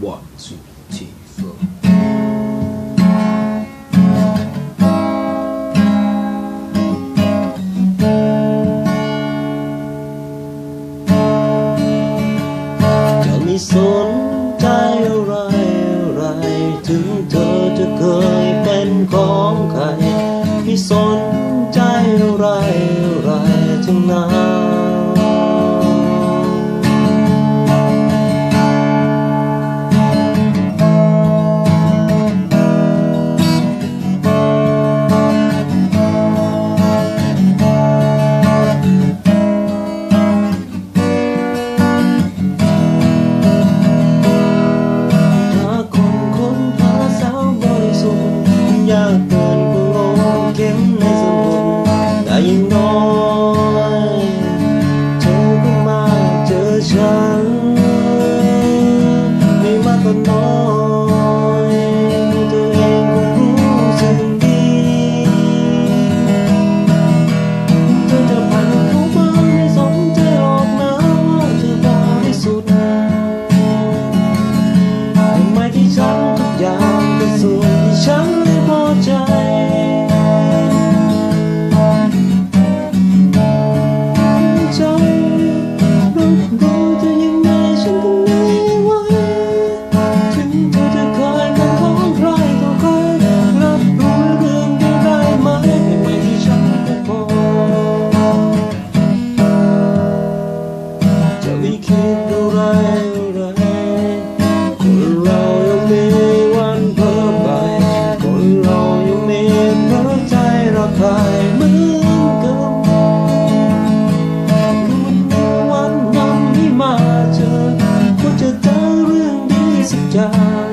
One, two, three, four. จะมีสนใจอะไรอะไร ถึงเธอจะเคยเป็นของใครมีสนใจอะไรอะไรถึงนั้น chẳng Yeah.